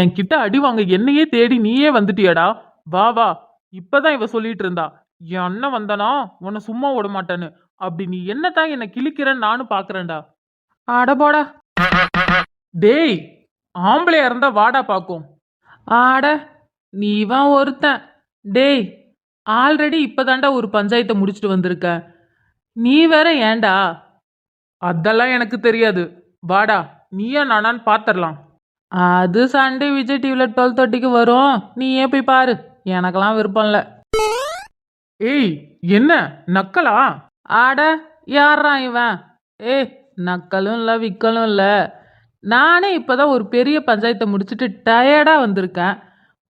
என்கிட்ட அடி வாங்க என்னையே தேடி நீயே வந்துட்டியடா. வா வா. இப்பதான் இவ சொல்லிட்டு இருந்தா. என் அண்ணன் வந்தனா? உன்னை சும்மா விட மாட்டேன்னு. அப்படி நீ என்னதான் என்னை கிழிக்கிறன்னு நானும் பாக்குறேன்டா. அட போடா. டேய் ஆம்பளையா இருந்தா வாடா பாக்கும். ஆட நீவான் ஒருத்தன். டேய் ஆல்ரெடி இப்பதாண்டா ஒரு பஞ்சாயத்தை முடிச்சுட்டு வந்திருக்க. நீ வேற ஏன்டா? அதெல்லாம் எனக்கு தெரியாது. வாடா நீயா நானான்னு பாத்திரலாம். அது சண்டே விஜய் டிவியில் டுவெல் தேர்ட்டிக்கு வரும். நீ ஏன் போய் பாரு. எனக்கெல்லாம் விருப்பம் இல்லை. ஏய் என்ன? நக்கலா? ஆட யாரா இவன்? ஏய் நக்கலும் இல்லை விக்கலும் இல்லை. நானே இப்போதான் ஒரு பெரிய பஞ்சாயத்தை முடிச்சுட்டு டயர்டாக வந்திருக்கேன்.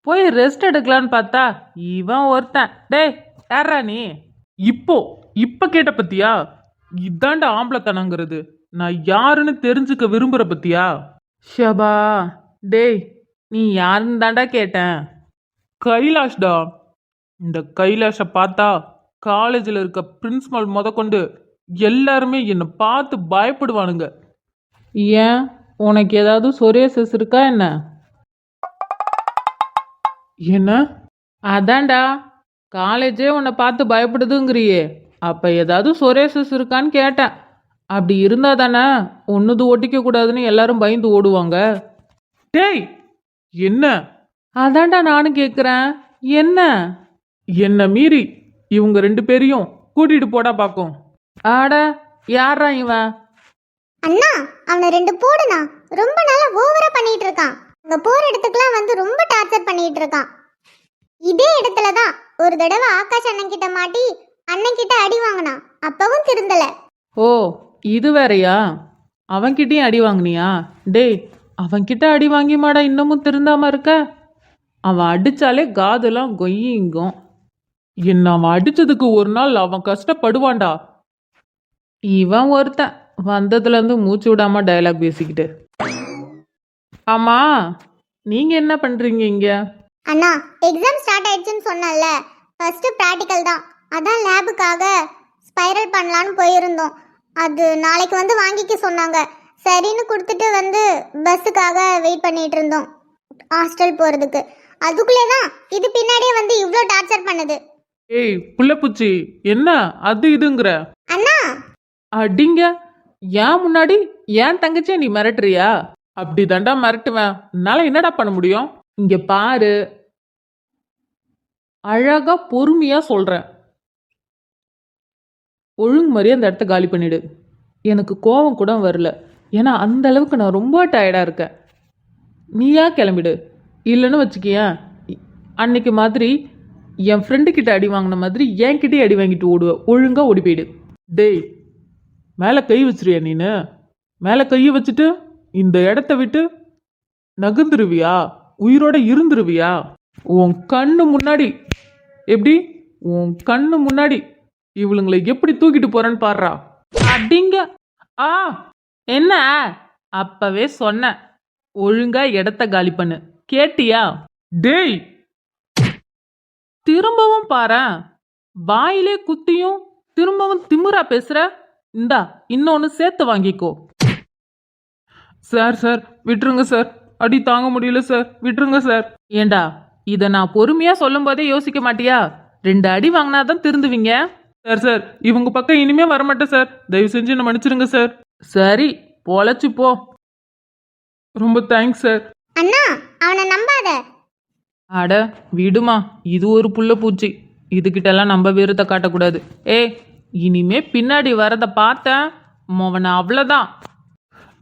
போய் ரெஸ்ட் எடுக்கலான்னு பார்த்தா இவன் ஒருத்தன். டேய் யாரா நீ? இப்போ இப்போ கேட்ட பத்தியா? இதாண்ட ஆம்பளத்தனங்கிறது. நான் யாருன்னு தெரிஞ்சுக்க விரும்புற பத்தியா? ஷபா டேய் நீ யாருன்னு தாண்டா கேட்டேன். கைலாஷ்டா இந்த கைலாஷை பார்த்தா காலேஜில் இருக்க பிரின்சிபால் முதற்கொண்டு எல்லாருமே என்னை பார்த்து பயப்படுவானுங்க. ஏன் உனக்கு ஏதாவது சொரியசஸ் இருக்கா என்ன? என்ன? அதான்டா காலேஜே உன்னை பார்த்து பயப்படுதுங்கிறியே. அப்போ ஏதாவது சொரேசஸ் இருக்கான்னு கேட்டேன். அப்படி இருந்தா தானே ஒன்றுது ஒட்டிக்க கூடாதுன்னு எல்லாரும் பயந்து ஓடுவாங்க. டேய் என்ன? அதான்டா நானும் கேட்குறேன் என்ன? என்ன மீறி இவங்க ரெண்டு பேரையும் கூட்டிட்டு போடா பாக்கும் ஆட யாரா இவன்? அண்ணா அவனை ரெண்டு போடுண்ணா. ரொம்ப நாளா ஓவரா பண்ணிட்டு இருக்கான். அங்க போற இடத்துக்குலாம் வந்து ரொம்ப டார்ச்சர் பண்ணிட்டு இருக்கான். இதே இடத்துல தான் ஒரு தடவை ஆகாஷ் அண்ணன் கிட்ட மாட்டி அண்ணன் கிட்ட அடி வாங்கினான். அப்பவும் திருந்தல. ஓ இது வேறயா? அவன்கிட்டயும் அடி வாங்கினியா? டேய் அவன்கிட்ட அடி வாங்கிமாடா இன்னமும் திருந்தாம இருக்க? அவன் அடிச்சாலே காதெல்லாம் கொய்யிங்கும். என்ன அவன் அடிச்சதுக்கு ஒரு நாள் அவன் கஷ்டப்படுவான்டா. இவன் ஒருத்தன். வந்ததுலேருந்து மூச்சு விடாம டயலாக் பேசிக்கிட்டு. ஆமா நீங்க என்ன பண்றீங்க இங்க? அண்ணா எக்ஸாம் ஸ்டார்ட் ஆயிடுச்சுன்னு சொன்னல ஃபர்ஸ்ட் ப்ராக்டிக்கல் தான். அதான் லேபுக்காக ஸ்பைரல் பண்ணலான்னு போயிருந்தோம். அது நாளைக்கு வந்து வாங்கிக்க சொன்னாங்க. சரின்னு கொடுத்துட்டு வந்து பஸ்ஸுக்காக வெயிட் பண்ணிட்டு இருந்தோம். ஹாஸ்டல் போகிறதுக்கு அதுக்குள்ளே தான் இது பின்னாடியே வந்து இவ்வளோ டார்ச்சர் பண்ணுது. ஏய் புள்ளப்பூச்சி என்ன? அது இதுங்கிற. அண்ணா! அடிங்க. ஏன் முன்னாடி? ஏன் தங்கச்சியை நீ மிரட்டுறியா? அப்படி தாண்டா மிரட்டுவேன். என்னால என்னடா பண்ண முடியும்? இங்க பாரு. அழகா பொறுமையா சொல்றேன். ஒழுங்கு மாதிரியே அந்த இடத்த காலி பண்ணிடு. எனக்கு கோவம் கூட வரல. ஏன்னா அந்த அளவுக்கு நான் ரொம்ப டயர்டாக இருக்கேன். நீயா கிளம்பிடு. இல்லைன்னு வச்சுக்கியேன் அன்னைக்கு மாதிரி என் ஃப்ரெண்டு கிட்ட அடி வாங்கின மாதிரி என்கிட்டயே அடி வாங்கிட்டு ஓடுவேன் ஒழுங்காக ஓடி போயிடு. டேய் மேலே கை வச்சிருவியா நீனு? மேலே கையை வச்சுட்டு இந்த இடத்த விட்டு நகர்ந்துருவியா? உயிரோட இருந்துருவியா? உன் கண்ணு முன்னாடி. எப்படி? உன் கண்ணு முன்னாடி. இவளுங்களை எப்படி தூக்கிட்டு போறேன்னு பாடுறா? அடிங்க. ஆ என்ன? அப்பவே சொன்னேன் ஒழுங்கா இடத்த காலி பண்ணு. கேட்டியா? டேய். திரும்பவும் பாரேன் வாயிலே குத்தியும் திரும்பவும் திமுறா பேசுற? இந்தா இன்னொன்னு சேர்த்து வாங்கிக்கோ. சார் சார் விட்டுருங்க சார். அடி தாங்க முடியல சார். விட்டுருங்க சார். ஏண்டா இதை நான் பொறுமையா சொல்லும் போதே யோசிக்க மாட்டியா? ரெண்டு அடி வாங்கினாதான் திருந்துவீங்க? சார் சார் இவங்க பக்கம் இனிமே வரமாட்டேன் சார். தயவு செஞ்சு என்ன மன்னிச்சிருங்க சார். சரி பொழைச்சு போ. ரொம்ப தேங்க்ஸ் சார். அண்ணா அவனை நம்பாத. அட விடுமா. இது ஒரு புள்ள பூச்சி. இதுகிட்டெல்லாம் நம்ம வீரத்தை காட்டக்கூடாது. ஏய் இனிமே பின்னாடி வரத பார்த்தேன். மவனை அவ்வளோதான்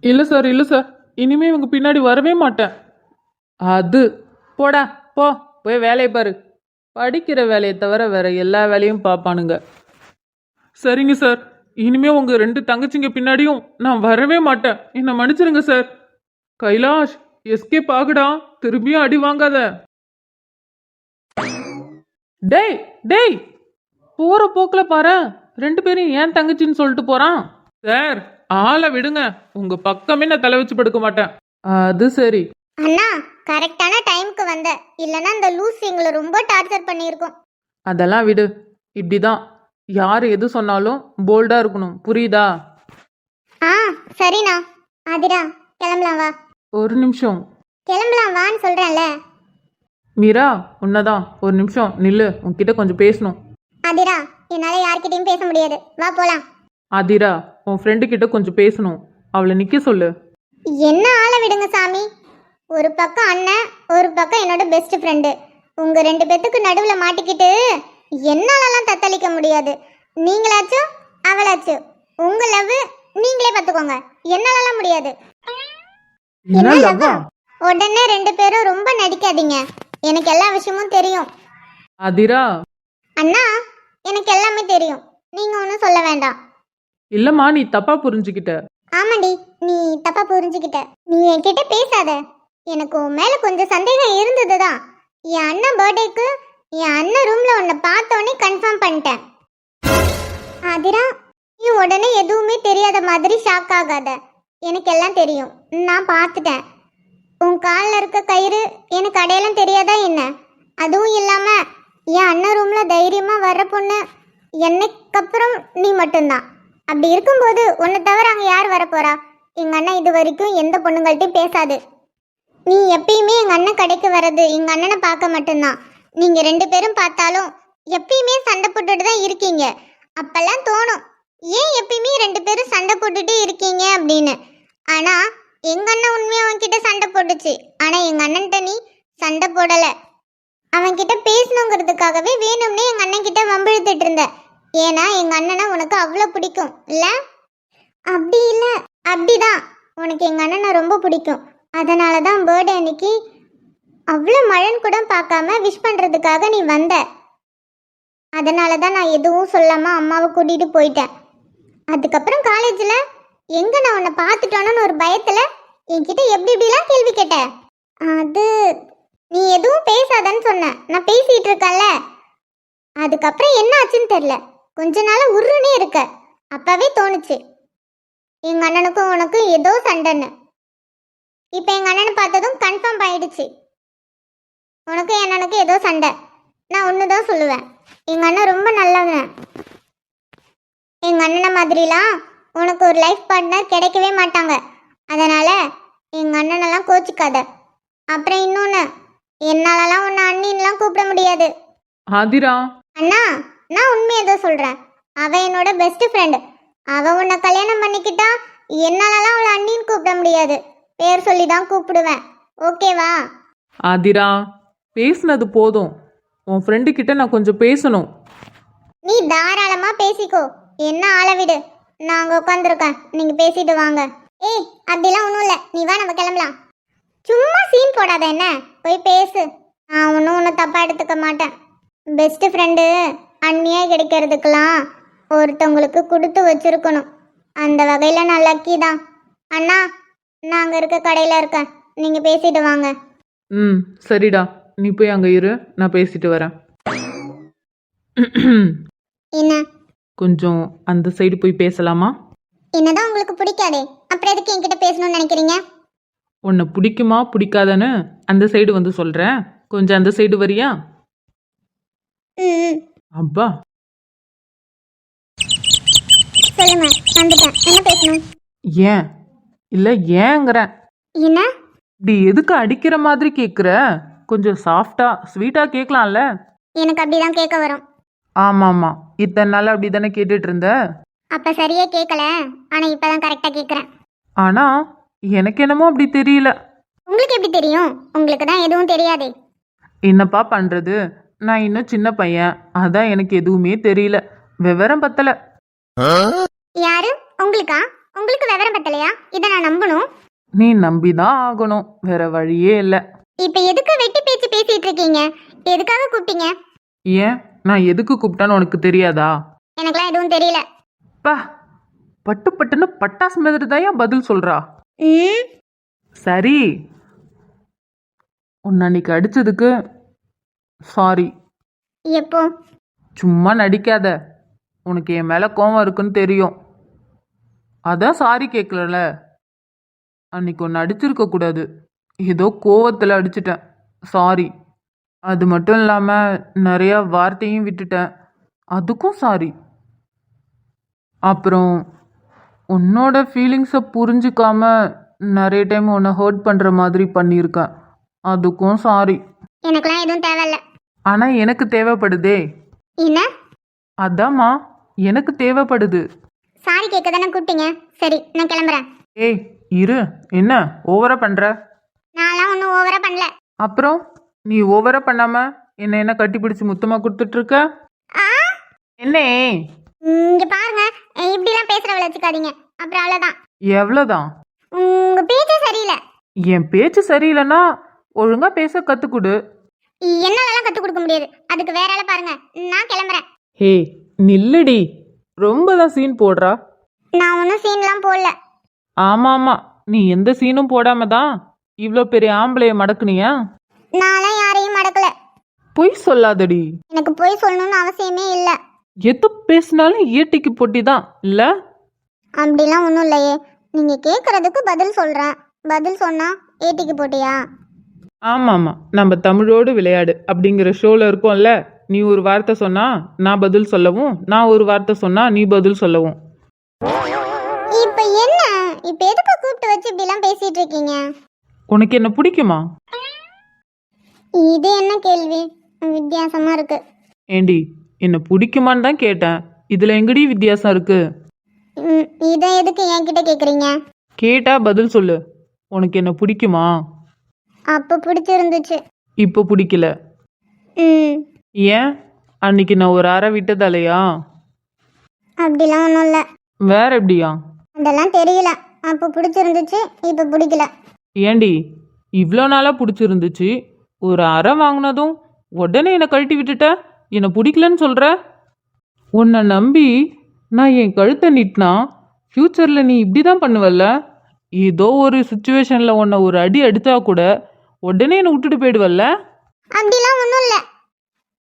இல்லை சார் இல்லை சார். இனிமே இவங்க பின்னாடி வரவே மாட்டேன். அது. போடா போ. போய் வேலையை பாரு. படிக்கிற வேலையை தவிர வேற எல்லா வேலையும் பார்ப்பானுங்க. சரிங்க சார் இனிமே உங்க ரெண்டு தங்கச்சிங்க பின்னாடியும் நான் வரவே மாட்டேன். என்னை மன்னிச்சிருங்க சார் கைலாஷ் எஸ்கேப் ஆகுடா. திரும்பியும் அடி வாங்காத. டேய் டேய். போற போக்குல பாரு. ரெண்டு பேரும் ஏன் தங்கச்சின்னு சொல்லிட்டு போறான். சார் ஆளை விடுங்க. உங்க பக்கமே நான் தலை வச்சு படுக்க மாட்டேன். அது சரி. அண்ணா கரெக்டான டைம்க்கு வந்த. இல்லைன்னா இந்த லூஸ் எங்களை ரொம்ப டார்ச்சர் பண்ணியிருக்கோம். அதெல்லாம் விடு. இப்படிதான். யார் எது சொன்னாலும் போல்டா இருக்கணும். புரியுதா? ஆ சரிண்ணா. ஆதிரா கிளம்பலாம் வா. ஒரு நிமிஷம். கிளம்பலாம் வான்னு சொல்றேன்ல. மீரா உன்னதான். ஒரு நிமிஷம் நில்லு. உன்கிட்ட கொஞ்சம் பேசணும். அதிரா என்னால யார்கிட்டயும் பேச முடியாது. வா போலாம். அதிரா உன் ஃப்ரெண்டு கிட்ட கொஞ்சம் பேசணும். அவளை நிக்க சொல்லு. என்ன ஆள விடுங்க சாமி? ஒரு பக்கம் அண்ணன் ஒரு பக்கம் என்னோட பெஸ்ட் ஃப்ரெண்டு உங்க ரெண்டு பேத்துக்கு நடுவுல மாட்டிக்கிட்டு என்னாலலாம் தத்தளிக்க முடியாது. நீங்களாச்சும் அவளாச்சும். உங்க லவ் நீங்களே பார்த்துக்கோங்க. என்னாலலாம் முடியாது. உடனே ரெண்டு பேரும் ரொம்ப நடிக்காதீங்க. எனக்கு எல்லா விஷயமும் தெரியும். அதிரா? அண்ணா எனக்கு எல்லாமே தெரியும். நீங்க ஒன்றும் சொல்ல வேண்டாம். இல்லம்மா நீ தப்பா புரிஞ்சுக்கிட்ட. ஆமாடி நீ தப்பா புரிஞ்சுக்கிட்ட. நீ என்கிட்ட பேசாத. எனக்கு உன் மேல கொஞ்சம் சந்தேகம் இருந்ததுதான். என் அண்ணன் பர்த்டேக்கு என் அண்ணன் ரூம்ல உன்னை பார்த்தோன்னே கன்ஃபார்ம் பண்ணிட்டேன். ஆதிரா நீ உடனே எதுவுமே தெரியாத மாதிரி ஷாக் ஆகாத. எனக்கு எல்லாம் தெரியும். நான் பார்த்துட்டேன். உன் காலில் இருக்க கயிறு எனக்கு அடையாளம் தெரியாதா என்ன? அதுவும் இல்லாமல் என் அண்ணன் ரூமில் தைரியமாக வர்ற பொண்ணு என்னைக்கப்புறம் நீ மட்டும்தான். அப்படி இருக்கும்போது உன்னை தவிர அங்கே யார் வரப்போறா? எங்கள் அண்ணன் இது வரைக்கும் எந்த பொண்ணுங்கள்ட்டையும் பேசாது. நீ எப்பயுமே எங்கள் அண்ணன் கடைக்கு வர்றது எங்கள் அண்ணனை பார்க்க மட்டும்தான். நீங்க ரெண்டு பேரும் பார்த்தாலும் எப்பயுமே சண்டை போட்டுட்டு தான் இருக்கீங்க. அப்பெல்லாம் தோணும் ஏன் எப்பயுமே ரெண்டு பேரும் சண்டை போட்டுட்டு இருக்கீங்க அப்படின்னு. ஆனா எங்க அண்ணன் உண்மையா அவன்கிட்ட சண்டை போட்டுச்சு. ஆனா எங்க அண்ணன்ட்ட நீ சண்டை போடல. அவன்கிட்ட பேசணுங்கிறதுக்காகவே வேணும்னே எங்க அண்ணன் கிட்ட வம்பிழுத்துட்டு இருந்த. ஏன்னா எங்க அண்ணனை உனக்கு அவ்வளோ பிடிக்கும் இல்ல? அப்படி இல்ல. அப்படிதான். உனக்கு எங்க அண்ணனை ரொம்ப பிடிக்கும். அதனால தான் பர்த்டே அன்னைக்கு அவ்வளோ மழன் கூட பார்க்காம விஷ் பண்ணுறதுக்காக நீ வந்த. அதனால தான் நான் எதுவும் சொல்லாமல் அம்மாவை கூட்டிகிட்டு போயிட்டேன். அதுக்கப்புறம் காலேஜில் எங்கே நான் உன்னை பார்த்துட்டோன்னு ஒரு பயத்தில் என்கிட்ட எப்படி இப்படிலாம் கேள்வி கேட்ட? அது நீ எதுவும் பேசாதன்னு சொன்ன. நான் பேசிகிட்டு இருக்கேன்ல. அதுக்கப்புறம் என்ன ஆச்சுன்னு தெரில கொஞ்ச நாள் உருன்னே இருக்க. அப்பவே தோணுச்சு. எங்கள் அண்ணனுக்கும் உனக்கும் ஏதோ சண்டைன்னு. இப்போ எங்கள் அண்ணனை பார்த்ததும் கன்ஃபார்ம் ஆயிடுச்சு. உனக்கும் என் அண்ணனுக்கும் ஏதோ சண்டை. நான் ஒன்று தான் சொல்லுவேன். எங்க அண்ணன் ரொம்ப நல்லவன் எங்க அண்ணனை மாதிரிலாம் உனக்கு ஒரு லைஃப் பார்ட்னர் கிடைக்கவே மாட்டாங்க. அதனால எங்க அண்ணனெல்லாம் கோச்சிக்காத. அப்புறம் இன்னொன்று என்னாலலாம் உன்னை அண்ணின்லாம் கூப்பிட முடியாது. அதிரா அண்ணா நான் உண்மையை தான் சொல்கிறேன் அவ என்னோட பெஸ்ட் ஃப்ரெண்ட் அவ உன்னை கல்யாணம் பண்ணிக்கிட்டா என்னாலலாம் அவளை அண்ணின்னு கூப்பிட முடியாது. பேர் சொல்லி தான் கூப்பிடுவேன் ஓகேவா அதிரா பேசுனது போதும். உன் ஃப்ரெண்டு கிட்ட நான் கொஞ்சம் பேசணும். நீ தாராளமாக பேசிக்கோ. என்ன அளவிடு நான் அங்கே உட்காந்துருக்கேன் நீங்கள் பேசிட்டு வாங்க. ஏய் அப்படிலாம் ஒன்றும் இல்லை. நீ வா நம்ம கிளம்பலாம். சும்மா சீன் போடாத என்ன? போய் பேசு. நான் ஒன்றும் ஒன்றும் தப்பாக எடுத்துக்க மாட்டேன். பெஸ்ட் ஃப்ரெண்டு அண்ணியாக கிடைக்கிறதுக்கெல்லாம் ஒருத்தவங்களுக்கு கொடுத்து வச்சிருக்கணும். அந்த வகையில் நான் லக்கி தான். அண்ணா நான் அங்கே இருக்க கடையில் இருக்கேன். நீங்கள் பேசிட்டு வாங்க. ம் சரிடா. நீ போய் அங்கே இரு நான் பேசிட்டு வரேன். என்ன? கொஞ்சம் அந்த சைடு போய் பேசலாமா? என்னதான் உங்களுக்கு பிடிக்காதே அப்புறம் எதுக்கு என்கிட்ட பேசணும்னு நினைக்கிறீங்க? உன்னை பிடிக்குமா பிடிக்காதான்னு அந்த சைடு வந்து சொல்கிறேன் கொஞ்சம் அந்த சைடு வரியா? ம் அப்பா. சொல்லுங்க வந்துட்டேன். என்ன பேசணும்? ஏன்? இல்லை ஏங்கிறேன் என்ன? இப்படி எதுக்கு அடிக்கிற மாதிரி கேட்குற கொஞ்சம் சாஃப்டா ஸ்வீட்டாக கேட்கலாம்ல எனக்கு அப்படிதான் கேட்க வரும். ஆமாம் ஆமாம் இத்தனை நாள் அப்படி தானே கேட்டுட்டு இருந்த அப்ப சரியா கேட்கல ஆனா இப்பதான் கரெக்டா கேக்குறேன். ஆனால் எனக்கு என்னமோ அப்படி தெரியல. உங்களுக்கு எப்படி தெரியும்? உங்களுக்கு தான் எதுவும் தெரியாதே. என்னப்பா பண்ணுறது நான் இன்னும் சின்ன பையன். அதான் எனக்கு எதுவுமே தெரியல. விவரம் பத்தலை. யாரு? உங்களுக்கா? உங்களுக்கு விவரம் பத்தலையா? இதை நான் நம்பணும். நீ நம்பி தான் ஆகணும். வேற வழியே இல்லை. இப்ப எதுக்கு வெட்டி பேச்சு பேசிட்டு இருக்கீங்க? எதுக்காக கூப்பிட்டீங்க? ஏன்? நான் எதுக்கு கூப்பிட்டான்னு உனக்கு தெரியாதா? எனக்குலாம் எதுவும் தெரியல. பா பட்டு பட்டுன்னு பட்டாசு மாதிரி தான் பதில் சொல்றா? ம்? சரி. உன்னை அன்னைக்கு அடிச்சதுக்கு சாரி எப்போ? சும்மா நடிக்காத. உனக்கு என் மேலே கோவம் இருக்குன்னு தெரியும். அதான் சாரி கேட்கலல அன்னைக்கு ஒன்று அடிச்சிருக்க கூடாது. ஏதோ கோவத்தில் அடிச்சிட்டேன். சாரி அது மட்டும் இல்லாமல் நிறையா வார்த்தையும் விட்டுட்டேன். அதுக்கும் சாரி அப்புறம் உன்னோட ஃபீலிங்ஸை புரிஞ்சுக்காம நிறைய டைம் உன்னை ஹர்ட் பண்ணுற மாதிரி பண்ணியிருக்கேன். அதுக்கும் சாரி எனக்குலாம் எதுவும் தேவையில்ல. ஆனால் எனக்கு தேவைப்படுதே. என்ன? அதாம்மா எனக்கு தேவைப்படுது. சாரி கேட்க தானே கூப்பிட்டீங்க. சரி நான் கிளம்புறேன். ஏய் இரு. என்ன? ஓவரா பண்ணுற ஒன்றும் ஓவரா பண்ணல. அப்புறம் நீ ஓவரா பண்ணாம என்ன என்ன கட்டி பிடிச்சி முத்தமா கொடுத்துட்டு இருக்க ஆ? என்னே? இங்க பாருங்க. இப்படிலாம் பேசுற வச்சுக்காதீங்க. அப்புறம் அவ்வளோதான் எவ்வளோதான் உங்க பேச்சே சரியில்லை. என் பேச்சு சரியில்லைன்னா ஒழுங்கா பேச கத்துக்குடு. என்னாலலாம் கற்றுக் கொடுக்க முடியாது. அதுக்கு வேற ஆளை பாருங்க. நான் கிளம்புறேன். ஹே நில்லுடி. ரொம்ப தான் சீன் போடுறா. நான் ஒன்றும் சீன்லாம் போடல. ஆமா ஆமா நீ எந்த சீனும் போடாம தான் இவ்வளோ பெரிய ஆம்பளைய மடக்குனியா? நான்லாம் யாரையும் மடக்கல. பொய் சொல்லாதடி. எனக்கு போய் சொல்லணும்னு அவசியமே இல்லை. எது பேசினாலும் ஏட்டிக்கு பொட்டி தான் இல்ல? அப்படிலாம் ஒன்றும் இல்லையே. நீங்கள் கேட்குறதுக்கு பதில் சொல்கிறேன் பதில் சொன்னா ஏட்டிக்கு போட்டியா? ஆமா ஆமா நம்ம தமிழோடு விளையாடு அப்படிங்கிற ஷோல இருக்கோம்ல. நீ ஒரு வார்த்தை சொன்னா நான் பதில் சொல்லவும் நான் ஒரு வார்த்தை சொன்னா நீ பதில் சொல்லவும். இப்போ என்ன? இப்போ எதுக்கு கூப்பிட்டு வச்சு இப்படிலாம் பேசிட்டு இருக்கீங்க? உனக்கு என்ன பிடிக்குமா? இது என்ன கேள்வி? வித்தியாசமா இருக்கு. ஏண்டி என்ன பிடிக்குமான்னு தான் கேட்டேன். இதுல எங்கடி வித்தியாசம் இருக்கு? ம், இதை எதுக்கு என்கிட்ட கேட்குறீங்க கேட்டா பதில் சொல்லு. உனக்கு என்ன பிடிக்குமா? அப்போ பிடிச்சிருந்துச்சு. இப்போ பிடிக்கல. ம். ஏன்? அன்னைக்கு நான் ஒரு அறை விட்டதாலையா? அப்படிலாம் ஒன்றும் இல்லை. வேற எப்படியா? அதெல்லாம் தெரியல. அப்போ பிடிச்சிருந்துச்சு இப்போ பிடிக்கல. ஏண்டி இவ்வளோ நாளாக பிடிச்சிருந்துச்சு ஒரு அறை வாங்கினதும் உடனே என்னை கழட்டி விட்டுட்ட? என்னை பிடிக்கலன்னு சொல்கிற உன்னை நம்பி நான் என் கழுத்தை நீட்டினா ஃப்யூச்சரில் நீ இப்படி தான் பண்ணுவல்ல? ஏதோ ஒரு சுச்சுவேஷனில் உன்னை ஒரு அடி அடித்தா கூட உடனே என்னை விட்டுட்டு போயிடுவல்ல? அப்படிலாம் ஒன்றும் இல்லை.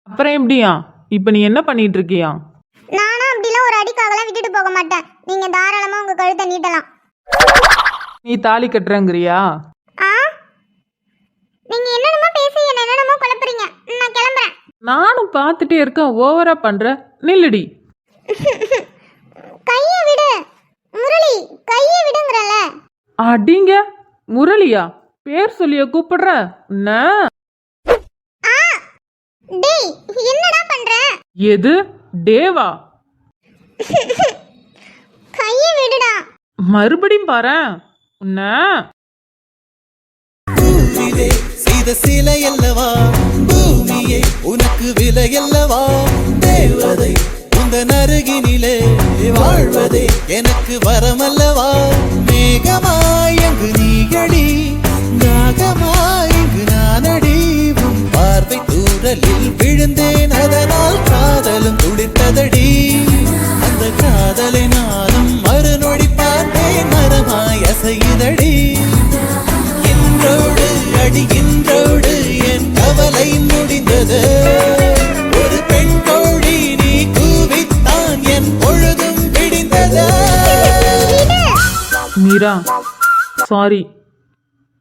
அப்புறம் எப்படியா? இப்போ நீ என்ன பண்ணிட்டு இருக்கியா? நானும் அப்படிலாம் ஒரு அடிக்காகலாம் விட்டுட்டு போக மாட்டேன். நீங்கள் தாராளமாக உங்கள் கழுத்தை நீட்டலாம். நீ தாலி கட்டுறங்கிறியா? ஆ? நீங்கள் என்னென்னமோ பேசி என்ன என்னென்னமோ குழப்புறீங்க. நான் கிளம்புறேன். நானும் பார்த்துட்டே இருக்கேன் ஓவராக பண்ணுற நில்லுடி. கையை விடு. முரளி கையை விடுங்கிறல. அடிங்க. முரளியா? பேர் சொல்லிய கூப்பிடுற. என்ன? ஆ. டேய் என்னடா பண்ற? எது? டேவா? கையை விடுடா. மறுபடியும் பாரேன். உன்ன. செய்த சிலை அல்லவா? பூமியே உனக்கு விலை அல்லவா? தேவதை இந்த நருகினிலே வாழ்வதே எனக்கு வரமல்லவா மேகமாய் அங்கு நீகடி நாகமாய் இங்கு நானடி உன் பார்வை தூரலில் விழுந்தேன் அதனால் காதலும் துடித்ததடி. அந்த காதலை நானும் மறுநொடி பார்த்தேன். மரமாய் அசையுதடி. இன்றோடு அடி இன்றோடு என் கவலை முடிந்தது. ஒரு பெண் கோழி நீ கூவித்தான் என் பொழுதும் விடிந்தது. மீரா சாரி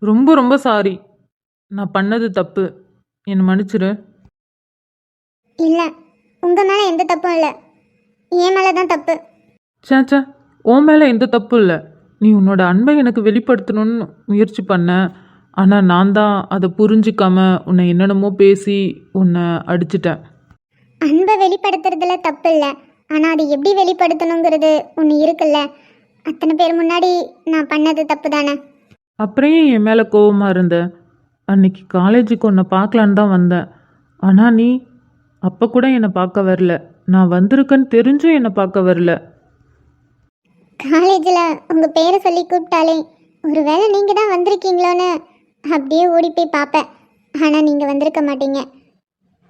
ரொம்ப ரொம்ப சாரி நான் பண்ணது தப்பு. என்னை மன்னிச்சிரு. இல்ல உங்க மேல எந்த தப்பும் இல்ல. என் மேல தான் தப்பு. சேச்சா உன் மேலே எந்த தப்பும் இல்லை. நீ உன்னோட அன்பை எனக்கு வெளிப்படுத்தணும்னு முயற்சி பண்ண. ஆனால் நான் தான் அதை புரிஞ்சிக்காம உன்னை என்னென்னமோ பேசி உன்னை அடிச்சிட்டேன். அன்பை வெளிப்படுத்துறதுல தப்பு இல்ல. ஆனா அது எப்படி வெளிப்படுத்தணுங்கிறது ஒன்று இருக்குல்ல. அத்தனை பேர் முன்னாடி நான் பண்ணது தப்பு தானே அப்புறம் ஏன் என் மேலே கோவமாக இருந்த? அன்னைக்கு காலேஜுக்கு உன்னை பார்க்கலான்னு தான் வந்தேன். ஆனால் நீ அப்போ கூட என்னை பார்க்க வரல. நான் வந்திருக்கேன்னு தெரிஞ்சும் என்னை பார்க்க வரல. காலேஜில் உங்கள் பேரை சொல்லி கூப்பிட்டாலே ஒருவேளை நீங்கள் தான் வந்திருக்கீங்களோன்னு அப்படியே ஓடி போய் பார்ப்பேன். ஆனால் நீங்கள் வந்திருக்க மாட்டீங்க.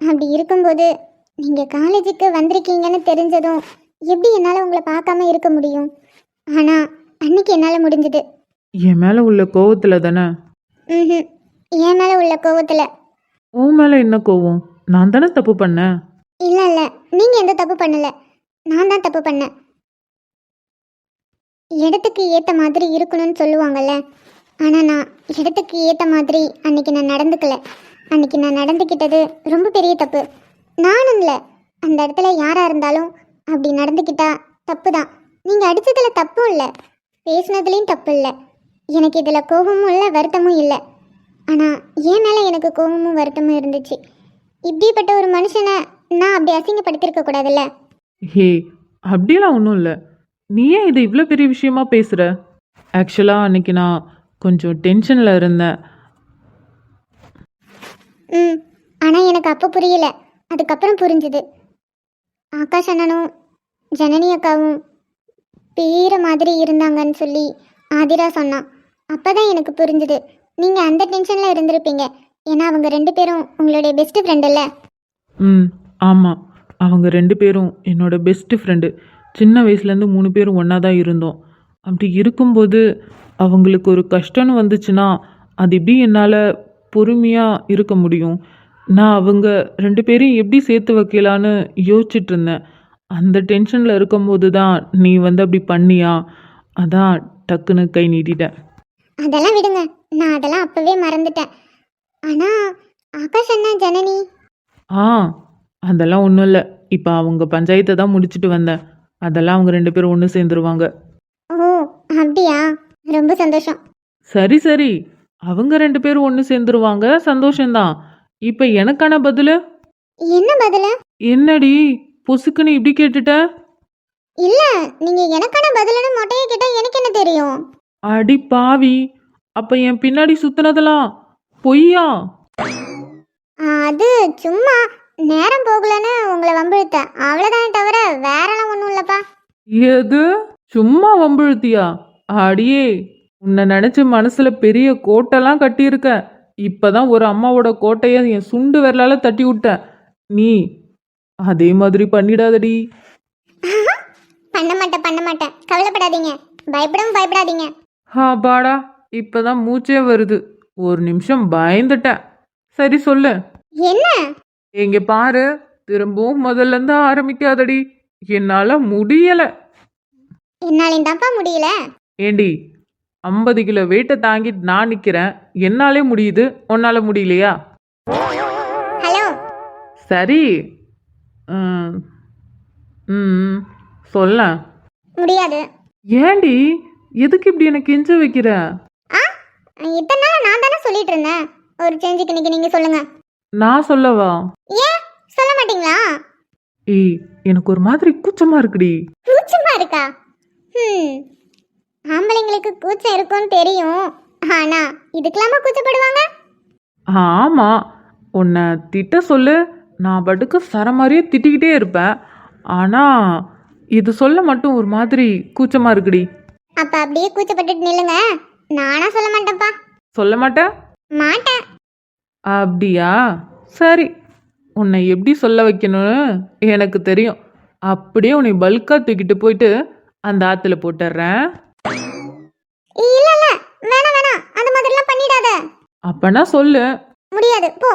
அப்படி இருக்கும்போது நீங்கள் காலேஜுக்கு வந்திருக்கீங்கன்னு தெரிஞ்சதும் எப்படி என்னால் உங்களை பார்க்காம இருக்க முடியும்? ஆனால் அன்னைக்கு என்னால் முடிஞ்சது. என் மேலே உள்ள கோவத்தில் தானே? ம் என் மேலே உள்ள கோவத்தில். உன் மேலே என்ன கோவம்? நான் தானே தப்பு பண்ணேன்? இல்லை இல்லை. நீங்கள் எந்த தப்பு பண்ணலை. நான் தான் தப்பு பண்ணேன். இடத்துக்கு ஏற்ற மாதிரி இருக்கணும்னு சொல்லுவாங்கல்ல. ஆனால் நான் இடத்துக்கு ஏற்ற மாதிரி அன்னைக்கு நான் நடந்துக்கல. அன்னைக்கு நான் நடந்துக்கிட்டது ரொம்ப பெரிய தப்பு. நானும் இல்லை. அந்த இடத்துல யாராக இருந்தாலும் அப்படி நடந்துக்கிட்டா தப்பு தான். நீங்கள் அடித்ததில் தப்பும் இல்லை. பேசுனதுலேயும் தப்பு இல்லை. எனக்கு இதில் கோபமும் இல்லை வருத்தமும் இல்லை. ஆனால் என் மேலே எனக்கு கோபமும் வருத்தமும் இருந்துச்சு. இப்படிப்பட்ட ஒரு மனுஷனை நான் அப்படி அசிங்கப்படுத்திருக்க கூடாதுல்ல? ஹே அப்படிலாம் ஒன்றும் இல்லை. நீ ஏன் இதை இவ்வளோ பெரிய விஷயமா பேசுகிற ஆக்சுவலாக அன்னைக்கு நான் கொஞ்சம் டென்ஷனில் இருந்தேன். ம் ஆனால் எனக்கு அப்போ புரியல. அதுக்கப்புறம் புரிஞ்சுது. ஆகாஷ் அண்ணனும் ஜனனி அக்காவும் பேர மாதிரி இருந்தாங்கன்னு சொல்லி ஆதிரா சொன்னான். அப்போ தான் எனக்கு புரிஞ்சுது. நீங்கள் அந்த டென்ஷனில் இருந்திருப்பீங்க. ஏன்னா அவங்க ரெண்டு பேரும் உங்களுடைய பெஸ்ட் ஃப்ரெண்ட் இல்லை ம் ஆமாம் அவங்க ரெண்டு பேரும் என்னோட பெஸ்ட்டு ஃப்ரெண்டு சின்ன வயசுலேருந்து மூணு பேரும் ஒன்றா தான் இருந்தோம். அப்படி இருக்கும்போது அவங்களுக்கு ஒரு கஷ்டம்னு வந்துச்சுன்னா அது எப்படி என்னால் பொறுமையாக இருக்க முடியும்? நான் அவங்க ரெண்டு பேரையும் எப்படி சேர்த்து வைக்கலான்னு யோசிச்சுட்டு இருந்தேன். அந்த டென்ஷனில் இருக்கும்போது தான் நீ வந்து அப்படி பண்ணியா? அதான் டக்குன்னு கை நீட்டிட்டேன். அதெல்லாம் விடுங்க. நான் அதெல்லாம் அப்போவே மறந்துட்டேன். ஆனால் ஆகாஷ் அண்ணா ஜனனி? ஆ அதெல்லாம் ஒன்றும் இல்லை. இப்போ அவங்க பஞ்சாயத்தை தான் முடிச்சுட்டு வந்தேன். அதெல்லாம் அவங்க ரெண்டு பேரும் ஒன்று சேர்ந்துருவாங்க. ஓ அப்படியா? ரொம்ப சந்தோஷம். சரி சரி. அவங்க ரெண்டு பேரும் ஒன்று சேர்ந்துருவாங்க. சந்தோஷம்தான். இப்போ எனக்கான பதில்? என்ன பதில்? என்னடி? பொசுக்குன்னு இப்படி கேட்டுட்ட? இல்ல நீங்க எனக்கான பதிலுன்னு மொட்டையை கேட்டா எனக்கு என்ன தெரியும்? அடி பாவி. அப்போ என் பின்னாடி சுத்துனதெல்லாம் பொய்யா? அது சும்மா. நேரம் போகலன்னு உங்களை வம்பிழுத்தேன் அவ்வளோதானே தவிர வேறெல்லாம் ஒன்றும் இல்லைப்பா. எது? சும்மா வம்பிழுத்தியா? அடியே உன்னை நினைச்சு மனசுல பெரிய கோட்டெல்லாம் கட்டியிருக்க. இப்பதான் ஒரு அம்மாவோட கோட்டைய என் சுண்டு விரலால தட்டி விட்டேன் நீ அதே மாதிரி பண்ணிடாதடி. பண்ண மாட்டேன் பண்ண மாட்டேன். கவலைப்படாதீங்க. பயப்படவும் பயப்படாதீங்க. ஆ பாடா இப்பதான் மூச்சே வருது. ஒரு நிமிஷம் பயந்துட்டேன். சரி சொல்லு. என்ன? இங்க பாரு திரும்பவும் முதல்ல இருந்து ஆரம்பிக்காதடி. என்னால முடியல. என்னாலையும் தான்ப்பா முடியல. ஏண்டி ஐம்பது கிலோ வெயிட்டை தாங்கிட்டு நான் நிக்கிறேன். என்னாலே முடியுது உன்னால முடியலையா? ஹலோ. சரி. ம், ம் சொல்ல முடியாது. ஏண்டி எதுக்கு இப்படி எனக்கு கெஞ்ச வைக்கிற? ஆ இத்தனை நாள் நான் தானே சொல்லிட்டு இருந்தேன். ஒரு சேஞ்சுக்கு இன்னைக்கு நீங்க சொல்லுங்க. நான் சொல்லவா? ஏன்? சொல்ல மாட்டீங்களா? ஏய் எனக்கு ஒரு மாதிரி கூச்சமா இருக்குடி. கூச்சமா இருக்கா? ம் ஆம்பளைங்களுக்கு கூச்சம் இருக்கும்னு தெரியும். ஆனா இதுக்கெல்லாமா கூச்சப்படுவாங்க? ஆமா. உன்னை திட்ட சொல்லு. நான் பட்டுக்கு சர மாதிரியே திட்டிக்கிட்டே இருப்பேன். ஆனா இது சொல்ல மட்டும் ஒரு மாதிரி கூச்சமா இருக்குடி. அப்ப அப்படியே கூச்சப்பட்டுட்டு நில்லுங்க. நானா சொல்ல மாட்டேன்ப்பா. சொல்ல மாட்டேன் மாட்டேன். அப்படியா? சரி உன்னை எப்படி சொல்ல வைக்கணும்னு எனக்கு தெரியும். அப்படியே உன்னை பல்காக தூக்கிட்டு போயிட்டு அந்த ஆற்றுல போட்டுடுறேன். இல்ல இல்ல வேணாம் வேணாம். அந்த மாதிரிலாம் பண்ணிடாத. அப்பனா சொல்லு. முடியாது போ.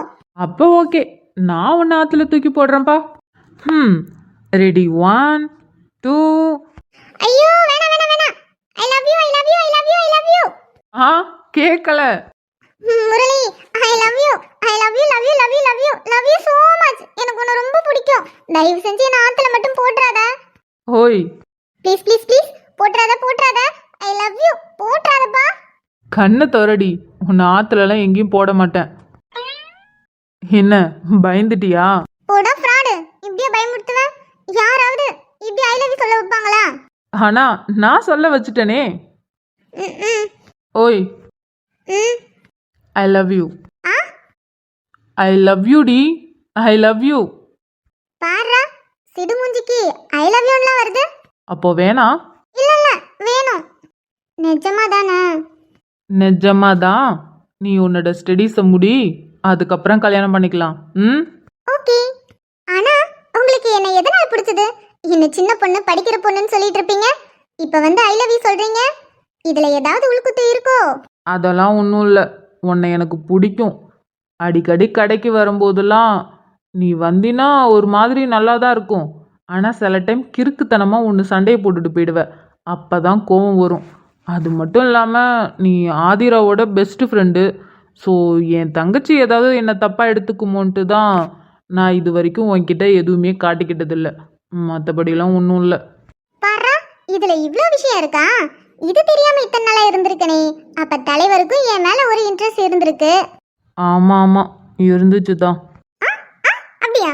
அப்போ ஓகே நான் உன்னை ஆற்றுல தூக்கி போடுறேன்ப்பா. ம் ரெடி ஒன் டூ ஐயோ வேணாம் வேணாம் வேணாம். I love you I love you I love you I love you ஆ கேட்கல Murali I love you I love you love you love you love you love you so much எனக்கு உன்னை ரொம்ப பிடிக்கும். தயவு செஞ்சு என்ன ஆத்துல மட்டும் போட்டுறாத. ஓய். ப்ளீஸ் ப்ளீஸ் ப்ளீஸ் போட்டுறாத போட்டுறாத. ஐ லவ் யூ போட்டுறாதப்பா. கண்ணை திறடி உன்னை ஆற்றுலலாம் எங்கேயும் போட மாட்டேன். என்ன பயந்துட்டியா? போடா ஃப்ராடு இப்படியே பயமுறுத்துவேன் யாராவது இப்படி ஐ லவ் யூ சொல்ல வைப்பாங்களா? ஆனா நான் சொல்ல வச்சுட்டேனே. ம் ம் ஓய். ம். ஐ லவ் யூ ஆ? ஐ லவ் யூ டி ஐ லவ் யூ பாருடா சிடுமூஞ்சிக்கு ஐ லவ் யூன்லாம் வருது? அப்போ வேணாம் இல்ல இல்ல வேணும். நிஜமா தானே? நிஜமா தான். நீ உன்னோட ஸ்டடீஸை முடி. அதுக்கப்புறம் கல்யாணம் பண்ணிக்கலாம். ம்? ஓகே. ஆனா உங்களுக்கு என்ன எதனால பிடிச்சது? என்ன சின்ன பொண்ணு படிக்கிற பொண்ணுன்னு சொல்லிட்டு இருப்பீங்க? இப்ப வந்து ஐ லவ் யூ சொல்றீங்க? இதுல ஏதாவது உள்குத்து இருக்கோ? அதெல்லாம் ஒன்றும் இல்லை. உன்னை எனக்கு பிடிக்கும். அடிக்கடி கடைக்கு வரும்போதெல்லாம் நீ வந்தினா ஒரு மாதிரி நல்லா தான் இருக்கும். ஆனால் சில டைம் கிறுக்குத்தனமாக ஒன்று சண்டையை போட்டுட்டு போயிடுவ. அப்போ தான் கோவம் வரும். அது மட்டும் இல்லாமல் நீ ஆதிராவோட பெஸ்ட் ஃப்ரெண்டு ஸோ என் தங்கச்சி ஏதாவது என்னை தப்பாக எடுத்துக்குமோன்ட்டு தான் நான் இது வரைக்கும் உன்கிட்ட எதுவுமே காட்டிக்கிட்டதில்லை. மற்றபடிலாம் ஒன்றும் இல்லை. இதில் இதுல விஷயம் இருக்கா? இது தெரியாம இத்தனை நாளா இருந்திருக்கனே. அப்ப தலைவருக்கும் என் மேல ஒரு இன்ட்ரெஸ்ட் இருந்திருக்கு. ஆமா ஆமா. இருந்துச்சு தான் அப்படியா?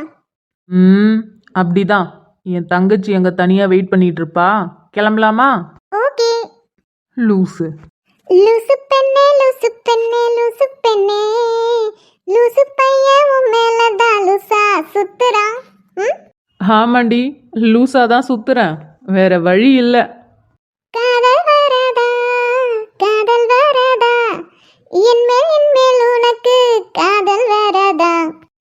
ம் அப்படிதான். என் தங்கச்சி அங்க தனியா வெயிட் பண்ணிட்டு இருப்பா கிளம்பலாமா? ஓகே. லூசு. லூசு பெண்ணே லூசு பெண்ணே லூசு பெண்ணே. லூசு பையன் உன் மேலதான் லூசா சுத்துறா. ம்? ஆமாண்டி லூசா தான் சுத்துறேன். வேற வழி இல்லை. காதல் என் மேல் என் மேல் உனக்கு காதல் வரதா?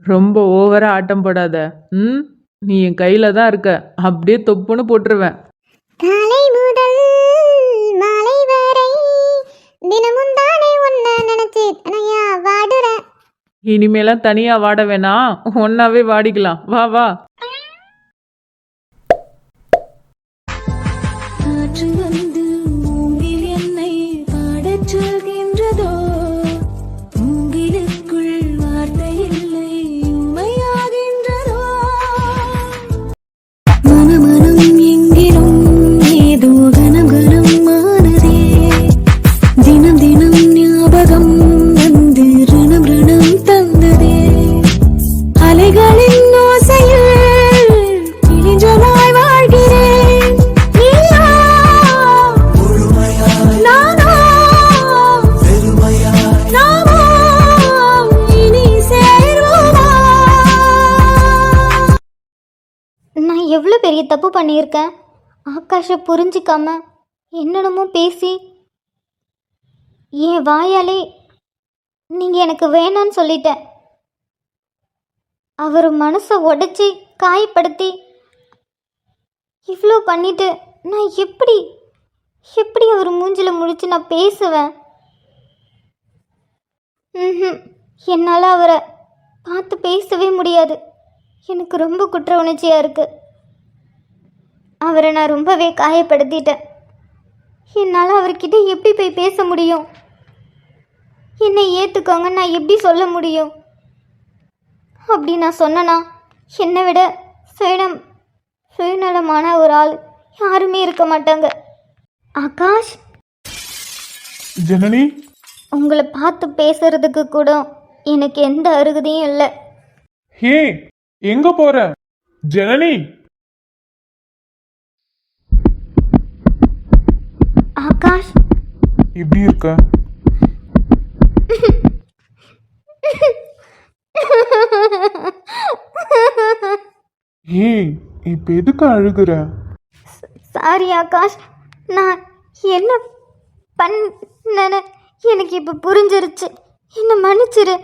ரொம்ப ஓவரா ஆட்டம் போடாத. ம்? நீ என் கையில தான் இருக்க. அப்படியே தொப்புன்னு போட்டுருவேன். காலை முதல் மாலை வரை தினமும் தானே உன்னை நினைச்சு தனையா வாடுறேன். இனிமேலாம் தனியா வாட வேணாம் ஒன்னாவே வாடிக்கலாம். வா வா. காற்று வந்து பண்ணியிருக்கேன் ஆகாஷை புரிஞ்சிக்காம என்னென்னமோ பேசி என் வாயாலே நீங்கள் எனக்கு வேணான்னு சொல்லிட்டேன் அவர் மனசை உடைச்சி காயப்படுத்தி இவ்வளோ பண்ணிட்டு நான் எப்படி எப்படி அவர் மூஞ்சில் முழிச்சு நான் பேசுவேன்? ம் என்னால் அவரை பார்த்து பேசவே முடியாது. எனக்கு ரொம்ப குற்ற உணர்ச்சியாக இருக்குது அவரை நான் ரொம்பவே காயப்படுத்திட்டேன். என்னால் அவர்கிட்ட எப்படி போய் பேச முடியும்? என்னை ஏற்றுக்கோங்க நான் எப்படி சொல்ல முடியும்? அப்படி நான் சொன்னனா என்னை விட சுயநம் சுயநலமான ஒரு ஆள் யாருமே இருக்க மாட்டாங்க. ஆகாஷ்? ஜனனி? உங்களை பார்த்து பேசுறதுக்கு கூட எனக்கு எந்த அருகதையும் இல்லை. ஹே எங்க போற? ஜனனி? ஆகாஷ் எப்படி இருக்க? ஏய் இப்ப எதுக்கு அழுகுற? சாரி ஆகாஷ். நான் என்ன பண்ணேன்னு எனக்கு இப்போ புரிஞ்சிருச்சு. என்னை மன்னிச்சிரு.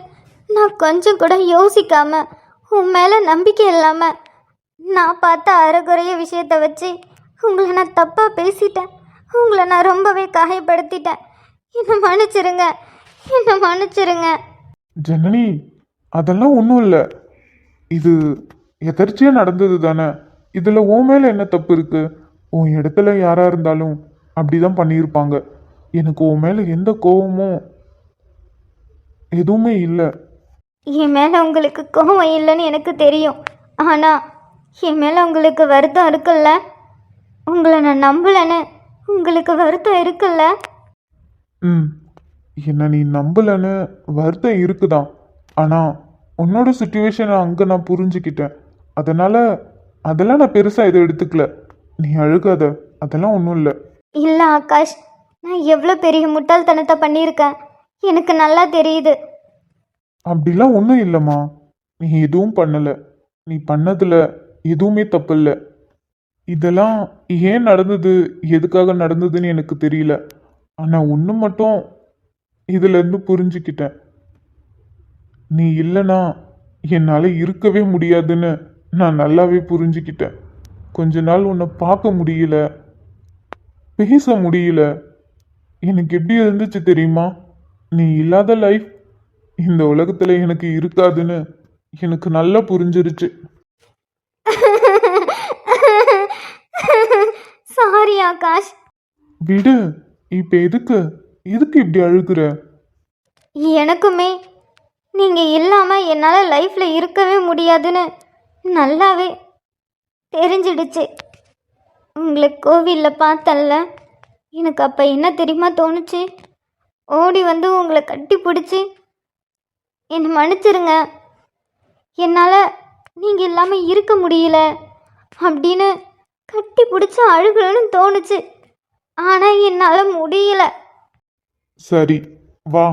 நான் கொஞ்சம் கூட யோசிக்காம உன் மேலே நம்பிக்கை இல்லாமல் நான் பார்த்த அறகுறைய விஷயத்தை வச்சு உங்களை நான் தப்பாக பேசிட்டேன். உங்களை நான் ரொம்பவே காயப்படுத்திட்டேன். என்னை மன்னிச்சிருங்க. என்னை மன்னிச்சிருங்க. ஜனனி அதெல்லாம் ஒன்றும் இல்லை. இது எதர்ச்சியாக நடந்தது தானே. இதில் உன் மேலே என்ன தப்பு இருக்கு? உன் இடத்துல யாராக இருந்தாலும் அப்படி தான் பண்ணியிருப்பாங்க. எனக்கு உன் மேலே எந்த கோவமும் எதுவுமே இல்லை. என் மேலே உங்களுக்கு கோவம் இல்லைன்னு எனக்கு தெரியும். ஆனால் என் மேலே உங்களுக்கு வருத்தம் இருக்குல்ல? உங்களை நான் நம்பலைன்னு உங்களுக்கு வருத்தம் இருக்குல்ல? ம். என்ன நீ நம்பலைன்னு வருத்தம் இருக்குதான் ஆனால் உன்னோட சுச்சுவேஷனை அங்கே நான் புரிஞ்சுக்கிட்டேன். அதனால் அதெல்லாம் நான் பெருசாக எதுவும் எடுத்துக்கல. நீ அழுகாத. அதெல்லாம் ஒன்றும் இல்லை. இல்லை ஆகாஷ். நான் எவ்வளோ பெரிய முட்டாள்தனத்தை பண்ணியிருக்கேன். எனக்கு நல்லா தெரியுது. அப்படிலாம் ஒன்றும் இல்லைம்மா. நீ எதுவும் பண்ணலை. நீ பண்ணதில் எதுவுமே தப்பு இல்லை. இதெல்லாம் ஏன் நடந்தது? எதுக்காக நடந்ததுன்னு எனக்கு தெரியல. ஆனால் ஒன்று மட்டும் இதுலேருந்து புரிஞ்சுக்கிட்டேன். நீ இல்லைனா என்னால் இருக்கவே முடியாதுன்னு நான் நல்லாவே புரிஞ்சுக்கிட்டேன். கொஞ்ச நாள் உன்னை பார்க்க முடியல. பேச முடியல. எனக்கு எப்படி இருந்துச்சு தெரியுமா? நீ இல்லாத லைஃப் இந்த உலகத்தில் எனக்கு இருக்காதுன்னு எனக்கு நல்லா புரிஞ்சிருச்சு. ஆகாஷ். விடு இப்ப எதுக்கு? எதுக்கு இப்படி அழுகுற? எனக்குமே. நீங்கள் இல்லாமல் என்னால் லைஃப்பில் இருக்கவே முடியாதுன்னு நல்லாவே தெரிஞ்சிடுச்சு. உங்களை கோவிலில் பார்த்தல்ல எனக்கு அப்போ என்ன தெரியுமா தோணுச்சு? ஓடி வந்து உங்களை கட்டி பிடிச்சி என்னை மன்னிச்சிருங்க. என்னால் நீங்கள் இல்லாமல் இருக்க முடியல அப்படின்னு கட்டி பிடிச்சி அழுகணும்னு தோணுச்சு. ஆனால் என்னால் முடியல. சரி வா.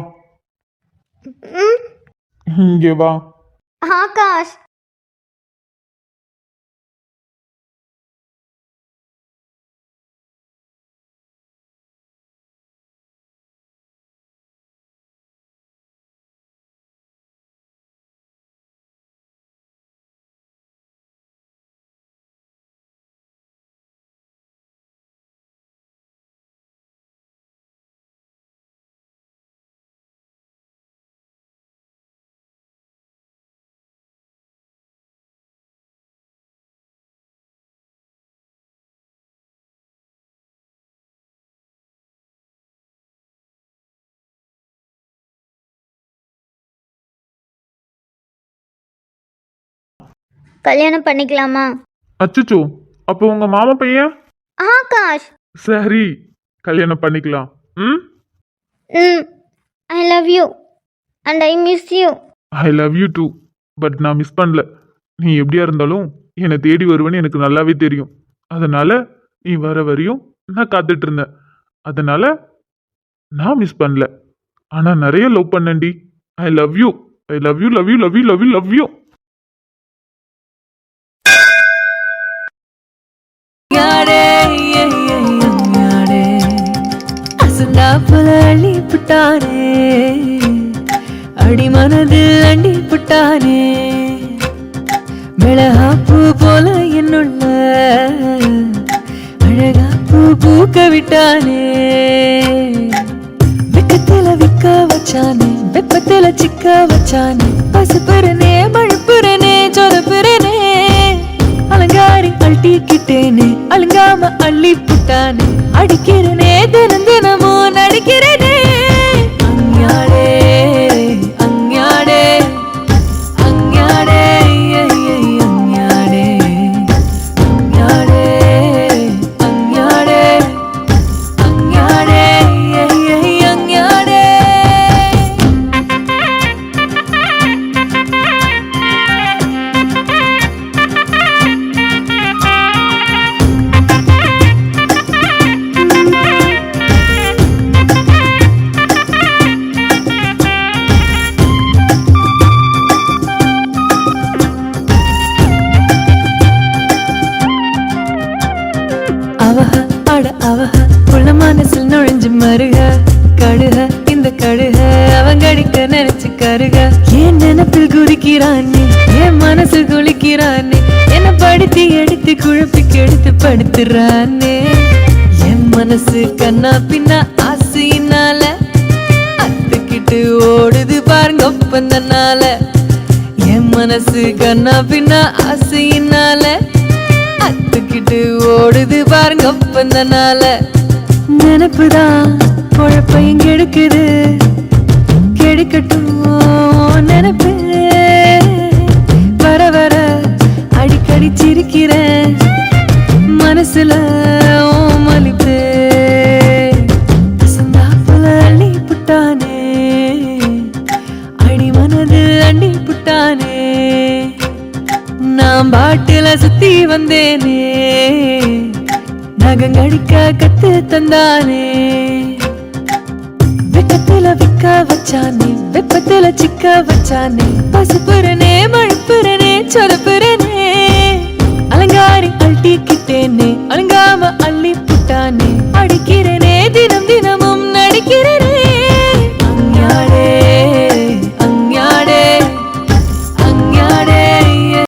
ம்? இங்கே வா. ஆகாஷ் கல்யாணம் பண்ணிக்கலாமா? அச்சுச்சோ அப்போ உங்க மாமா பையன்? ஆகாஷ். சரி கல்யாணம் பண்ணிக்கலாம். ம்? ம் I love you and I miss you I love you too but நான் மிஸ் பண்ணல. நீ எப்படியா இருந்தாலும் என்னை தேடி வருவேன்னு எனக்கு நல்லாவே தெரியும். அதனால நீ வர வரையும் நான் காத்துட்டு இருந்தேன். அதனால நான் மிஸ் பண்ணல. ஆனா நிறைய love பண்ணேன்டி. I love you I love you love you love you love you love you ஒப்பந்தனால நினப்புதான் குழப்பையும் கெடுக்குது கெடுக்கட்டும் நினப்பு. வர வர அடிக்கடி சிரிக்கிறேன். மனசுல உன் மலிப்பு. அசந்தாப்புல அள்ளி புட்டானே. அடி மனது அண்டி புட்டானே. நான் பாட்டுல சுத்தி வந்தேனே. நகங்கடிக்க கத்து தந்தானே வெக்கத்துல விக்க வச்சானே வெப்பத்துல சிக்க வச்சானே பசுப்புறனே மழுப்புறனே சொதப்புறனே அலங்காரி அழட்டிக்கிட்டேனே அலங்காம அள்ளி